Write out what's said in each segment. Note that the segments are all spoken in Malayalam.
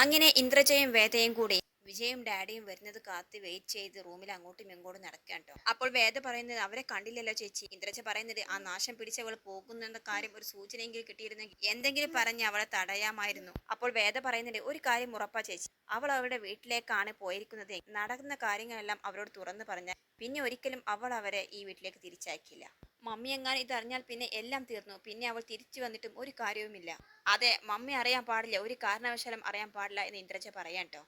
അങ്ങനെ ഇന്ദ്രജയും വേദയും കൂടി വിജയും ഡാഡിയും വരുന്നത് കാത്ത് വെയിറ്റ് ചെയ്ത് റൂമിൽ അങ്ങോട്ടും ഇങ്ങോട്ടും നടക്കാൻ കേട്ടോ അപ്പോൾ വേദ പറയുന്നത് അവരെ കണ്ടില്ലല്ലോ ചേച്ചി. ഇന്ദ്രജ പറയുന്നത് ആ നാശം പിടിച്ചവൾ പോകുന്നെന്ന കാര്യം ഒരു സൂചനയെങ്കിലും കിട്ടിയിരുന്നെങ്കിൽ എന്തെങ്കിലും പറഞ്ഞ് അവളെ തടയാമായിരുന്നു. അപ്പോൾ വേദ പറയുന്നത് ഒരു കാര്യം ഉറപ്പാ ചേച്ചി. അവൾ അവരുടെ വീട്ടിലേക്കാണ് പോയിരിക്കുന്നത്. നടക്കുന്ന കാര്യങ്ങളെല്ലാം അവരോട് തുറന്നു പറഞ്ഞാൽ പിന്നെ ഒരിക്കലും അവൾ അവരെ ഈ വീട്ടിലേക്ക് തിരിച്ചയക്കില്ല. മമ്മി എങ്ങാനും ഇതറിഞ്ഞാൽ പിന്നെ എല്ലാം തീർന്നു. പിന്നെ അവൾ തിരിച്ചു വന്നിട്ടും ഒരു കാര്യവുമില്ല. അതെ മമ്മി അറിയാൻ പാടില്ല. ഒരു കാരണവശാലും അറിയാൻ പാടില്ല എന്ന് ഇന്ദ്രജ പറയാൻ കേട്ടോ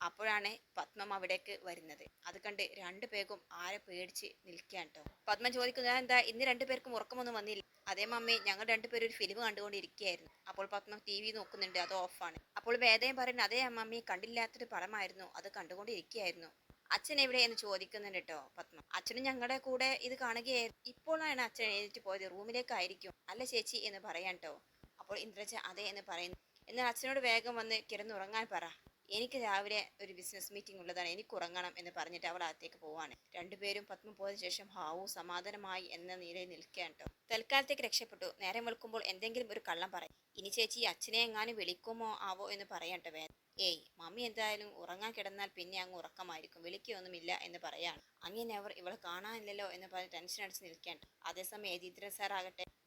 അപ്പോഴാണ് പത്മം അവിടേക്ക് വരുന്നത്. അത് കണ്ട് രണ്ടു പേർക്കും ആരെ പേടിച്ച് നിൽക്കാൻ കേട്ടോ പത്മ ചോദിക്കുന്നത് എന്താ? ഇന്ന് രണ്ടു പേർക്കും ഉറക്കമൊന്നും വന്നില്ല. അതേ മമ്മി ഞങ്ങൾ രണ്ടുപേരും ഒരു ഫിലിം കണ്ടുകൊണ്ടിരിക്കുകയായിരുന്നു. അപ്പോൾ പത്മം ടി വി നോക്കുന്നുണ്ട്. അത് ഓഫാണ് അപ്പോൾ വേദയും പറയുന്നത് അതേ മമ്മി കണ്ടില്ലാത്തൊരു പടമായിരുന്നു. അത് കണ്ടുകൊണ്ടിരിക്കുകയായിരുന്നു. അച്ഛൻ എവിടെ എന്ന് ചോദിക്കുന്നുണ്ട് കേട്ടോ പത്മ. അച്ഛനും ഞങ്ങളുടെ കൂടെ ഇത് കാണുകയായിരുന്നു. ഇപ്പോഴാണ് അച്ഛൻ എഴുന്നേറ്റ് പോയത്. റൂമിലേക്കായിരിക്കും. അല്ല ചേച്ചി എന്ന് പറയാൻ കേട്ടോ അപ്പോൾ ഇന്ദ്രജ അതെ എന്ന് പറയുന്നു. എന്നാൽ അച്ഛനോട് വേഗം വന്ന് കിടന്നുറങ്ങാൻ പറ. എനിക്ക് രാവിലെ ഒരു ബിസിനസ് മീറ്റിംഗ് ഉള്ളതാണ്. എനിക്ക് ഉറങ്ങണം എന്ന് പറഞ്ഞിട്ട് അവൾ അകത്തേക്ക് പോവാണ്. രണ്ടുപേരും പത്മ പോയതിനു ശേഷം ഹാവു സമാധാനമായി എന്ന നിലയിൽ നിൽക്കുകയാണ് കേട്ടോ തൽക്കാലത്തേക്ക് രക്ഷപ്പെട്ടു. നേരം വെളുക്കുമ്പോൾ എന്തെങ്കിലും ഒരു കള്ളം പറയും ഇനി ചേച്ചി അച്ഛനെ എങ്ങാനും വിളിക്കുമോ ആവോ എന്ന് പറയട്ടെ വേദ ഏയ് മമ്മി എന്തായാലും ഉറങ്ങാൻ കിടന്നാൽ പിന്നെ അങ്ങ് ഉറക്കമായിരിക്കും. വിളിക്കൊന്നുമില്ല എന്ന് പറയാണ്. അങ്ങനെ അവർ ഇവളെ കാണാനില്ലല്ലോ എന്ന് പറഞ്ഞ് ടെൻഷൻ അടിച്ച് നിൽക്കേണ്ട അതേസമയം യതീന്ദ്രൻ സാർ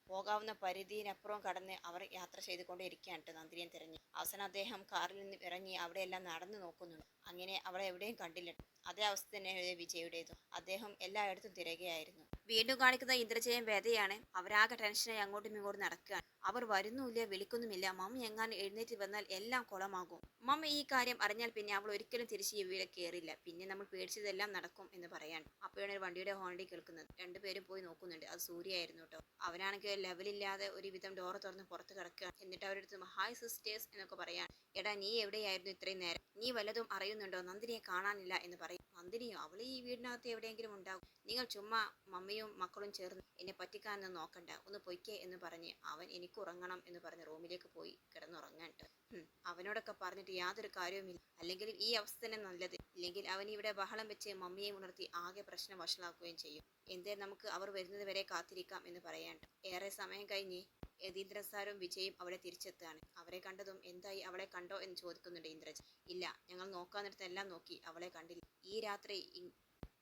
പോകാവുന്ന പരിധിയിനപ്പുറം കടന്ന് അവർ യാത്ര ചെയ്തുകൊണ്ടേയിരിക്കുകയാണ് ട്ടോ നന്ദിനിയെ തിരഞ്ഞു. അവസാനം അദ്ദേഹം കാറിൽ നിന്ന് ഇറങ്ങി അവിടെയെല്ലാം നടന്നു നോക്കുന്നുണ്ട്. അങ്ങനെ അവളെ എവിടെയും കണ്ടില്ല. അതേ അവസ്ഥ തന്നെ വിജയുടേതും. അദ്ദേഹം എല്ലായിടത്തും തിരകെയായിരുന്നു. വീണ്ടും കാണിക്കുന്ന ഇന്ദ്രജയം വേദയാണ്. അവരാകെ ടെൻഷനായി അങ്ങോട്ടും ഇങ്ങോട്ടും നടക്കുകയാണ്. അവർ വരുന്നുമില്ല വിളിക്കുന്നുമില്ല. മമ്മി എങ്ങാനും എഴുന്നേറ്റ് വന്നാൽ എല്ലാം കുളമാകും. മമ്മി ഈ കാര്യം അറിഞ്ഞാൽ പിന്നെ അവൾ ഒരിക്കലും തിരിച്ച് ഈ വീട് കയറില്ല പിന്നെ നമ്മൾ പേടിച്ചതെല്ലാം നടക്കും എന്ന് പറയാണ്. അപ്പോഴാണ് ഒരു വണ്ടിയുടെ ഹോണ്ടി കേൾക്കുന്നത്. രണ്ടുപേരും പോയി നോക്കുന്നുണ്ട്. അത് സൂര്യായിരുന്നു കേട്ടോ. അവനാണെങ്കിൽ ലെവലില്ലാതെ ഒരുവിധം ഡോറ് തുറന്ന് പുറത്ത് കിടക്കുകയാണ്. എന്നിട്ട് അവരുടെ അടുത്ത് ഹായ് സിസ്റ്റേഴ്സ് എന്നൊക്കെ പറയാൻ എടാ നീ എവിടെയായിരുന്നു ഇത്രയും നേരം? നീ വല്ലതും അറിയുന്നുണ്ടോ? നന്ദിനിയെ കാണാനില്ല എന്ന് പറയും. നന്ദിനിയോ? അവൾ ഈ വീടിനകത്ത് എവിടെയെങ്കിലും ഉണ്ടാകും നിങ്ങൾ ചുമ്മാ മമ്മിയും മക്കളും ചേർന്ന് എന്നെ പറ്റിക്കാനൊന്നും നോക്കണ്ട. ഒന്ന് പൊയ്ക്കേ എന്ന് പറഞ്ഞ് അവൻ എനിക്ക് ഉറങ്ങണം എന്ന് പറഞ്ഞ് റൂമിലേക്ക് പോയി കിടന്നുറങ്ങാൻട്ട് അവനോടൊക്കെ പറഞ്ഞിട്ട് യാതൊരു കാര്യവുമില്ല. അല്ലെങ്കിൽ ഈ അവസ്ഥ തന്നെ നല്ലത്. ഇല്ലെങ്കിൽ അവൻ ഇവിടെ ബഹളം വെച്ച് മമ്മിയെ ഉണർത്തി ആകെ പ്രശ്നം വഷളാക്കുകയും ചെയ്യും. എന്തേ നമുക്ക് അവർ വരുന്നത് വരെ കാത്തിരിക്കാം എന്ന് പറയാണ്ട് ഏറെ സമയം കഴിഞ്ഞ് യതീന്ദ്രൻ സാറും വിജയും അവിടെ തിരിച്ചെത്തുകയാണ്. അവരെ കണ്ടതും എന്തായി അവളെ കണ്ടോ എന്ന് ചോദിക്കുന്നുണ്ട് ഇന്ദ്രജ്. ഇല്ല ഞങ്ങൾ നോക്കാന്നിടത്തെല്ലാം നോക്കി അവളെ കണ്ടില്ല. ഈ രാത്രി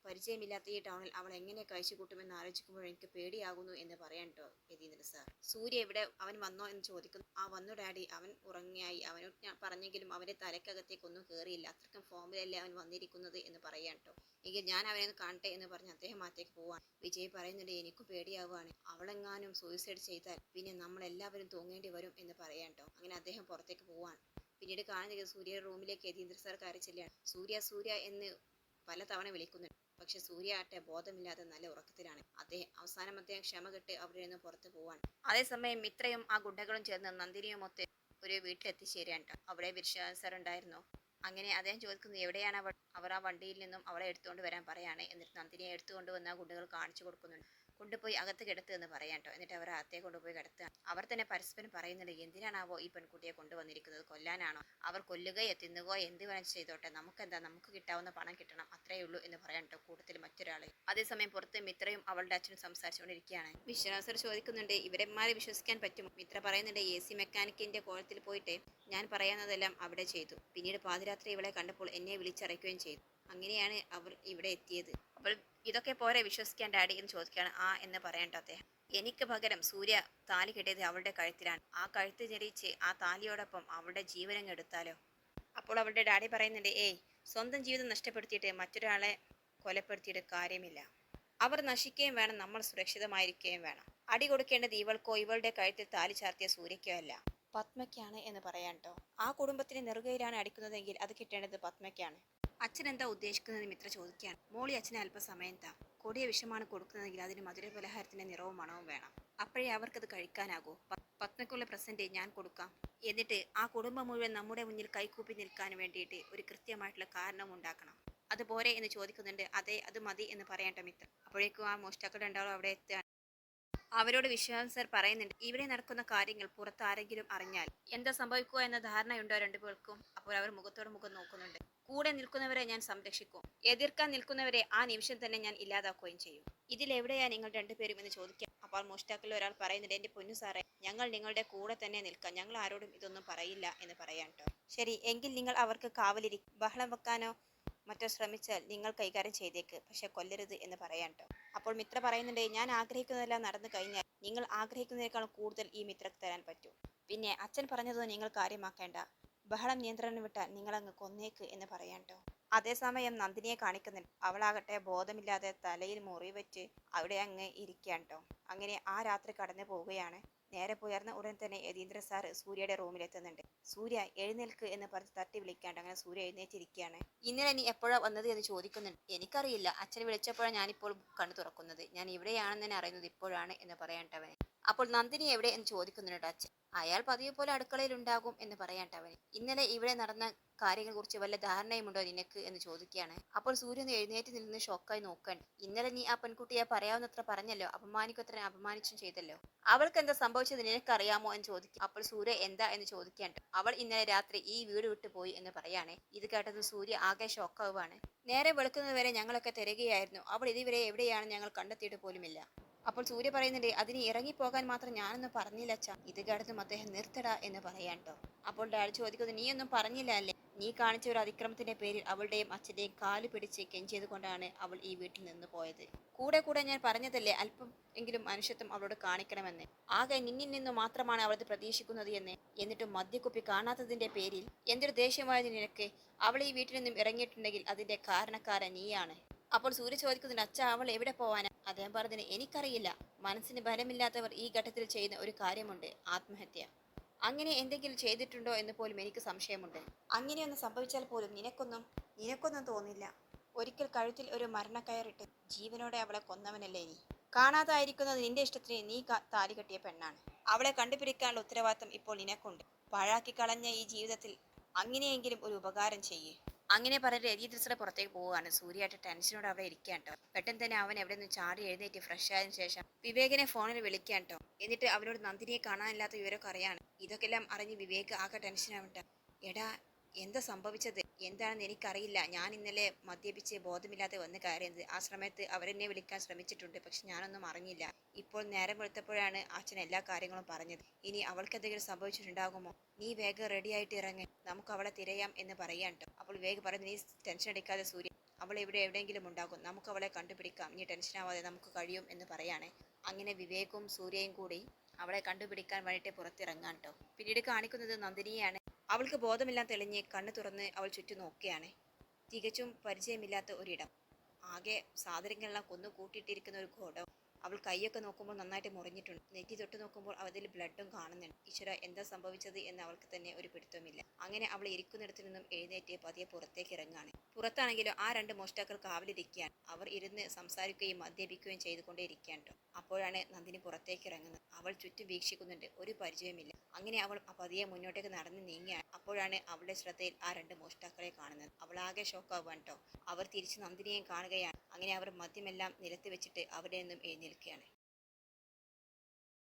പരിചയമില്ലാത്ത ഈ ടൗണിൽ അവൾ എങ്ങനെ കഴിച്ചു കൂട്ടുമെന്ന് ആലോചിക്കുമ്പോൾ എനിക്ക് പേടിയാകുന്നു എന്ന് പറയാൻ കേട്ടോ യതീന്ദ്രൻ സാർ സൂര്യ ഇവിടെ അവൻ വന്നോ എന്ന് ചോദിക്കുന്നു. ആ വന്നു ഡാഡി. അവൻ ഉറങ്ങിയായി. അവനോട് ഞാൻ പറഞ്ഞെങ്കിലും അവന്റെ തലക്കകത്തേക്കൊന്നും കയറിയില്ല അത്രയ്ക്കും ഫോമിലല്ലേ അവൻ വന്നിരിക്കുന്നത് എന്ന് പറയാൻ കേട്ടോ എങ്കിൽ ഞാൻ അവനെ ഒന്ന് കാണട്ടെ എന്ന് പറഞ്ഞ് അദ്ദേഹം അത്തേക്ക് പോവാൻ വിജയ് പറയുന്നുണ്ട് എനിക്കും പേടിയാവുകയാണ്. അവളെങ്ങാനും സൂയിസൈഡ് ചെയ്താൽ പിന്നെ നമ്മൾ എല്ലാവരും തൂങ്ങേണ്ടി വരും എന്ന് പറയാൻ കേട്ടോ അങ്ങനെ അദ്ദേഹം പുറത്തേക്ക് പോവാൻ പിന്നീട് കാണുന്നത് സൂര്യയുടെ റൂമിലേക്ക് യതീന്ദ്ര സാർ കയറി ചെല്ലുകയാണ്. സൂര്യ സൂര്യ എന്ന് പലതവണ വിളിക്കുന്നുണ്ട്. പക്ഷെ സൂര്യ ആട്ടെ ബോധമില്ലാതെ നല്ല ഉറക്കത്തിലാണ്. അദ്ദേഹം അവസാനം അദ്ദേഹം ക്ഷമ കെട്ട് അവിടെ നിന്ന് പുറത്തു പോവാണ്. അതേസമയം മിത്രയും ആ ഗുണ്ടകളും ചേർന്ന് നന്ദിനിയും ഒത്ത് ഒരു വീട്ടിലെത്തിച്ചേരാൻ ട്ടോ. അവിടെ വിശ്വാസ് സർ ഉണ്ടായിരുന്നു. അങ്ങനെ അദ്ദേഹം ചോദിക്കുന്നു എവിടെയാണ് അവർ ആ വണ്ടിയിൽ നിന്നും അവളെ എടുത്തുകൊണ്ട് വരാൻ പറയാണ്. എന്നിട്ട് നന്ദിനിയെ എടുത്തുകൊണ്ട് വന്ന് ആ ഗുണ്ടകൾ കാണിച്ചു കൊടുക്കുന്നുണ്ട്. കൊണ്ടുപോയി അകത്ത് കിടത്തു എന്ന് പറയാൻ കേട്ടോ. എന്നിട്ട് അവർ അകത്തെ കൊണ്ടുപോയി കിടത്തുക. അവർ തന്നെ പരസ്പരം പറയുന്നുണ്ട് എന്തിനാണാവോ ഈ പെൺകുട്ടിയെ കൊണ്ടുവന്നിരിക്കുന്നത്? കൊല്ലാനാണോ? അവർ കൊല്ലുകയോ തിന്നുകയോ എന്ത് വേണം ചെയ്തോട്ടെ. നമുക്കെന്താ? നമുക്ക് കിട്ടാവുന്ന പണം കിട്ടണം. അത്രേ ഉള്ളൂ എന്ന് പറയാൻ കേട്ടോ കൂട്ടത്തിൽ മറ്റൊരാൾ അതേസമയം പുറത്ത് മിത്രയും അവളുടെ അച്ഛനും സംസാരിച്ചുകൊണ്ടിരിക്കുകയാണ്. വിശ്വാസർ ചോദിക്കുന്നുണ്ട് ഇവരെമാരെ വിശ്വസിക്കാൻ പറ്റും മിത്ര പറയുന്നുണ്ട് എ സി മെക്കാനിക്കിന്റെ കോളത്തിൽ പോയിട്ട് ഞാൻ പറയുന്നതെല്ലാം അവിടെ ചെയ്തു. പിന്നീട് പാതിരാത്രി ഇവളെ കണ്ടപ്പോൾ എന്നെ വിളിച്ചറിയിക്കുകയും ചെയ്തു. അങ്ങനെയാണ് അവർ ഇവിടെ എത്തിയത്. അപ്പോൾ ഇതൊക്കെ പോരെ വിശ്വസിക്കാൻ ഡാഡി എന്ന് ചോദിക്കുകയാണ് ആ എന്ന് പറയണ്ട അദ്ദേഹം. എനിക്ക് പകരം സൂര്യ താലി കെട്ടിയത് അവളുടെ കഴുത്തിലാണ്. ആ കഴുത്ത് ഞെരിച്ച് ആ താലിയോടൊപ്പം അവളുടെ ജീവനങ്ങ് എടുത്താലോ? അപ്പോൾ അവളുടെ ഡാഡി പറയുന്നുണ്ട് ഏയ് സ്വന്തം ജീവിതം നഷ്ടപ്പെടുത്തിയിട്ട് മറ്റൊരാളെ കൊലപ്പെടുത്തിയിട്ട് കാര്യമില്ല. അവർ നശിക്കുകയും വേണം നമ്മൾ സുരക്ഷിതമായിരിക്കുകയും വേണം. അടി കൊടുക്കേണ്ടത് ഇവൾക്കോ ഇവളുടെ കഴുത്തിൽ താലി ചാർത്തിയ സൂര്യക്കോ അല്ല. പത്മയ്ക്കാണ് എന്ന് പറയാൻ കേട്ടോ ആ കുടുംബത്തിന് നെറുകയിലാണ് അടിക്കുന്നതെങ്കിൽ അത് കിട്ടേണ്ടത് പത്മയ്ക്കാണ്. അച്ഛൻ എന്താ ഉദ്ദേശിക്കുന്നത് മിത്ര ചോദിക്കാൻ? മോളി അച്ഛനെ അല്പസമയം താ കൊടിയ വിഷമാണ് കൊടുക്കുന്നതെങ്കിൽ അതിന് മധുര പലഹാരത്തിന്റെ നിറവും മണവും വേണം. അപ്പോഴേ അവർക്കത് കഴിക്കാനാകൂ. പത്മയ്ക്കുള്ള പ്രസന്റ് ഞാൻ കൊടുക്കാം. എന്നിട്ട് ആ കുടുംബം മുഴുവൻ നമ്മുടെ മുന്നിൽ കൈകൂപ്പി നിൽക്കാൻ വേണ്ടിയിട്ട് ഒരു കൃത്യമായിട്ടുള്ള കാരണം ഉണ്ടാക്കണം. അതുപോരെ എന്ന് ചോദിക്കുന്നുണ്ട്. അതെ അത് മതി എന്ന് പറയട്ടെ മിത്ര. അപ്പോഴേക്കും ആ മോഷ്ടാക്കൾ രണ്ടാളും അവിടെ എത്തുകയാണ്. അവരോട് വിശ്വാസം സർ പറയുന്നുണ്ട് ഇവിടെ നടക്കുന്ന കാര്യങ്ങൾ പുറത്ത് ആരെങ്കിലും അറിഞ്ഞാൽ എന്താ സംഭവിക്കുക എന്ന ധാരണയുണ്ടോ രണ്ടുപേർക്കും? അപ്പോൾ അവർ മുഖത്തോട് മുഖം നോക്കുന്നുണ്ട്. കൂടെ നിൽക്കുന്നവരെ ഞാൻ സംരക്ഷിക്കും. എതിർക്കാൻ നിൽക്കുന്നവരെ ആ നിമിഷം തന്നെ ഞാൻ ഇല്ലാതാക്കുകയും ചെയ്യും. ഇതിലെവിടെയാ നിങ്ങൾ രണ്ടുപേരും എന്ന് ചോദിക്കാം. അപ്പോൾ മോഷ്ടാക്കളിൽ ഒരാൾ പറയുന്നുണ്ട് എന്റെ പൊന്നു സാറേ ഞങ്ങൾ നിങ്ങളുടെ കൂടെ തന്നെ നിൽക്കാം. ഞങ്ങൾ ആരോടും ഇതൊന്നും പറയില്ല എന്ന് പറയാൻ കേട്ടോ. ശരി എങ്കിൽ നിങ്ങൾ അവർക്ക് കാവലിരി ബഹളം വെക്കാനോ മറ്റോ ശ്രമിച്ചാൽ നിങ്ങൾ കൈകാര്യം ചെയ്തേക്ക്. പക്ഷെ കൊല്ലരുത് എന്ന് പറയാൻ കേട്ടോ. അപ്പോൾ മിത്ര പറയുന്നുണ്ട് ഞാൻ ആഗ്രഹിക്കുന്നതെല്ലാം നടന്നു കഴിഞ്ഞാൽ നിങ്ങൾ ആഗ്രഹിക്കുന്നതിനേക്കാൾ കൂടുതൽ ഈ മിത്രക്ക് തരാൻ പറ്റൂ. പിന്നെ അച്ഛൻ പറഞ്ഞത് നിങ്ങൾ കാര്യമാക്കേണ്ട. ബഹളം നിയന്ത്രണം വിട്ടാൽ നിങ്ങളങ്ങ് കൊന്നേക്ക് എന്ന് പറയാൻ കേട്ടോ അതേസമയം നന്ദിനിയെ കാണിക്കുന്നില്ല. അവളാകട്ടെ ബോധമില്ലാതെ തലയിൽ മുറിവെച്ച് അവിടെ അങ്ങ് ഇരിക്കാൻ അങ്ങനെ ആ രാത്രി കടന്നു പോവുകയാണ്. നേരെ പുയർന്ന ഉടൻ തന്നെ യതീന്ദ്ര സാർ സൂര്യയുടെ റൂമിലെത്തുന്നുണ്ട് സൂര്യ എഴുന്നേൽക്ക് എന്ന് പറഞ്ഞ് തട്ടി വിളിക്കാണ്ട് അങ്ങനെ സൂര്യ എഴുന്നേറ്റിരിക്കുകയാണ്. ഇന്നലെ നീ എപ്പോഴാ വന്നത് എന്ന് ചോദിക്കുന്നുണ്ട്. എനിക്കറിയില്ല. അച്ഛൻ വിളിച്ചപ്പോഴാണ് ഞാനിപ്പോൾ കണ്ണു തുറക്കുന്നത്. ഞാൻ ഇവിടെയാണെന്ന് തന്നെ അറിയുന്നത് ഇപ്പോഴാണ് എന്ന് പറയണ്ടവനെ അപ്പോൾ നന്ദിനി എവിടെ എന്ന് ചോദിക്കുന്നുണ്ട് അച്ഛൻ അയാൾ പതിവ് പോലെ അടുക്കളയിൽ ഉണ്ടാകും എന്ന് പറയണ്ടവന് ഇന്നലെ ഇവിടെ നടന്ന കാര്യങ്ങളെ കുറിച്ച് വല്ല ധാരണയുമുണ്ടോ നിനക്ക് എന്ന് ചോദിക്കുകയാണ്. അപ്പോൾ സൂര്യൻ എഴുന്നേറ്റ് നിന്ന് ഷോക്കായി നോക്കണ്ട് ഇന്നലെ നീ ആ പെൺകുട്ടിയെ പറയാവുന്നത്ര പറഞ്ഞല്ലോ. അപമാനിക്കത്ര അപമാനിച്ചും ചെയ്തല്ലോ. അവൾക്ക് എന്താ സംഭവിച്ചത് നിനക്കറിയാമോ എന്ന് ചോദിക്കും അപ്പോൾ സൂര്യ എന്താ എന്ന് ചോദിക്കാണ്ട് അവൾ ഇന്നലെ രാത്രി ഈ വീട് വിട്ടു പോയി എന്ന് പറയാണ്. ഇത് കേട്ടത് സൂര്യ ആകെ ഷോക്കാവുകയാണ്. നേരെ വെളുക്കുന്നതുവരെ ഞങ്ങളൊക്കെ തിരയുകയായിരുന്നു. അവൾ ഇതുവരെ എവിടെയാണ് ഞങ്ങൾ കണ്ടെത്തിയിട്ട് പോലുമില്ല. അപ്പോൾ സൂര്യ പറയുന്നുണ്ട് അതിന് ഇറങ്ങിപ്പോകാൻ മാത്രം ഞാനൊന്നും പറഞ്ഞില്ല അച്ഛാ. ഇത് കേട്ടതും അദ്ദേഹം നിർത്തടാ എന്ന് പറയാൻ ട്ടോ. അപ്പോൾ ചോദിക്കുന്നത് നീ ഒന്നും പറഞ്ഞില്ല അല്ലേ? നീ കാണിച്ച ഒരു അതിക്രമത്തിന്റെ പേരിൽ അവളുടെയും അച്ഛന്റെയും കാൽ പിടിച്ച് കെഞ്ചിയത് കൊണ്ടാണ് അവൾ ഈ വീട്ടിൽ നിന്ന് പോയത്. കൂടെ കൂടെ ഞാൻ പറഞ്ഞതല്ലേ അല്പം എങ്കിലും മനുഷ്യത്വം അവളോട് കാണിക്കണമെന്ന്. ആകെ നിന്നിൽ നിന്ന് മാത്രമാണ് അവളത് പ്രതീക്ഷിക്കുന്നത് എന്ന്. എന്നിട്ടും മദ്യക്കുപ്പി കാണാത്തതിന്റെ പേരിൽ എന്തൊരു ദേഷ്യമായത് നിനക്ക്? അവൾ ഈ വീട്ടിൽ നിന്നും ഇറങ്ങിയിട്ടുണ്ടെങ്കിൽ അതിന്റെ കാരണക്കാരൻ നീയാണ്. അപ്പോൾ സൂര്യ ചോദിക്കുന്നുണ്ട് അച്ഛ അവൾ എവിടെ പോവാനാ? അദ്ദേഹം പറഞ്ഞതിന് എനിക്കറിയില്ല. മനസ്സിന് ബലമില്ലാത്തവർ ഈ ഘട്ടത്തിൽ ചെയ്യുന്ന ഒരു കാര്യമുണ്ട് ആത്മഹത്യ. അങ്ങനെ എന്തെങ്കിലും ചെയ്തിട്ടുണ്ടോ എന്ന് പോലും എനിക്ക് സംശയമുണ്ട്. അങ്ങനെയൊന്നും സംഭവിച്ചാൽ പോലും നിനക്കൊന്നും നിനക്കൊന്നും തോന്നില്ല. ഒരിക്കൽ കഴുത്തിൽ ഒരു മരണക്കയറിട്ട് ജീവനോടെ അവളെ കൊന്നവനല്ലേ നീ. കാണാതായിരിക്കുന്നത് നിന്റെ ഇഷ്ടത്തിന് നീ താലി കെട്ടിയ പെണ്ണാണ്. അവളെ കണ്ടുപിടിക്കാനുള്ള ഉത്തരവാദിത്തം ഇപ്പോൾ നിനക്കുണ്ട്. പാഴാക്കി കളഞ്ഞ ഈ ജീവിതത്തിൽ അങ്ങനെയെങ്കിലും ഒരു ഉപകാരം ചെയ്യേ. അങ്ങനെ പറഞ്ഞ് രതീന്ദ്രസയുടെ പുറത്തേക്ക് പോവുകയാണ്. സൂര്യായിട്ട് ടെൻഷനോട് അവിടെ ഇരിക്കാൻ കേട്ടോ. പെട്ടെന്ന് തന്നെ അവൻ എവിടെ നിന്ന് ചാടി എഴുന്നേറ്റ് ഫ്രഷ് ആയതിനു ശേഷം വിവേകിനെ ഫോണിൽ വിളിക്കാൻ കേട്ടോ. എന്നിട്ട് അവനോട് നന്ദിനിയെ കാണാനില്ലാത്ത വിവരമൊക്കെ അറിയാണ്. ഇതൊക്കെ എല്ലാം അറിഞ്ഞ് വിവേക് ആകെ ടെൻഷനാവട്ടെ എടാ എന്താ സംഭവിച്ചത്? എന്താണെന്ന് എനിക്കറിയില്ല. ഞാൻ ഇന്നലെ മദ്യപിച്ച് ബോധമില്ലാതെ വന്ന് കയറിയത്. ആ സമയത്ത് അവരെന്നെ വിളിക്കാൻ ശ്രമിച്ചിട്ടുണ്ട്. പക്ഷെ ഞാനൊന്നും അറിഞ്ഞില്ല. ഇപ്പോൾ നേരം വെളുത്തപ്പോഴാണ് അച്ഛൻ എല്ലാ കാര്യങ്ങളും പറഞ്ഞത്. ഇനി അവൾക്ക് എന്തെങ്കിലും സംഭവിച്ചിട്ടുണ്ടാകുമോ? നീ വേഗം റെഡിയായിട്ട് ഇറങ്ങി. നമുക്ക് അവളെ തിരയാം എന്ന് പറയാൻ കേട്ടോ അപ്പോൾ വേഗം പറഞ്ഞു നീ ടെൻഷൻ അടിക്കാതെ സൂര്യ. അവൾ ഇവിടെ എവിടെയെങ്കിലും ഉണ്ടാകും. നമുക്ക് അവളെ കണ്ടുപിടിക്കാം. നീ ടെൻഷൻ ആവാതെ നമുക്ക് കഴിയും എന്ന് പറയാണ്. അങ്ങനെ വിവേകും സൂര്യയും കൂടി അവളെ കണ്ടുപിടിക്കാൻ വേണ്ടിയിട്ട് പുറത്തിറങ്ങാൻ കേട്ടോ പിന്നീട് കാണിക്കുന്നത് നന്ദിനിയാണ്. അവൾക്ക് ബോധമെല്ലാം തെളിഞ്ഞ് കണ്ണു തുറന്ന് അവൾ ചുറ്റും നോക്കുകയാണ്. തികച്ചും പരിചയമില്ലാത്ത ഒരിടം. ആകെ സാധനങ്ങളെല്ലാം കൊന്നു കൂട്ടിയിട്ടിരിക്കുന്ന ഒരു ഗോഡം അവൾ കൈയൊക്കെ നോക്കുമ്പോൾ നന്നായിട്ട് മുറിഞ്ഞിട്ടുണ്ട്. നെറ്റി തൊട്ട് നോക്കുമ്പോൾ അതിൽ ബ്ലഡും കാണുന്നുണ്ട്. ഈശ്വര എന്താ സംഭവിച്ചത് എന്ന് അവൾക്ക് തന്നെ ഒരു പിടുത്തമില്ല അങ്ങനെ അവൾ ഇരിക്കുന്നിടത്തു നിന്നും എഴുന്നേറ്റ് പതിയെ പുറത്തേക്ക് ഇറങ്ങാണ് പുറത്താണെങ്കിലും ആ രണ്ട് മോഷ്ടാക്കൾ കാവലിരിക്കുകയാണ്. അവർ ഇരുന്ന് സംസാരിക്കുകയും മദ്യപിക്കുകയും ചെയ്തുകൊണ്ടേയിരിക്കുകയാണ് കേട്ടോ. അപ്പോഴാണ് നന്ദിനി പുറത്തേക്ക് ഇറങ്ങുന്നത്. അവൾ ചുറ്റും വീക്ഷിക്കുന്നുണ്ട്. ഒരു പരിചയമില്ല അങ്ങനെ അവൾ പതിയെ മുന്നോട്ടേക്ക് നടന്ന് നീങ്ങിയാണ് അപ്പോഴാണ് അവളുടെ ശ്രദ്ധയിൽ ആ രണ്ട് മോഷ്ടാക്കളെ കാണുന്നത്. അവളാകെ ഷോക്കാവാൻ കേട്ടോ. അവർ തിരിച്ച് നന്ദിനിയെയും കാണുകയാണ്. അങ്ങനെ അവർ മദ്യമെല്ലാം നിലത്ത് വെച്ചിട്ട് അവിടെ നിന്നും എഴുന്നേൽക്കുകയാണ്.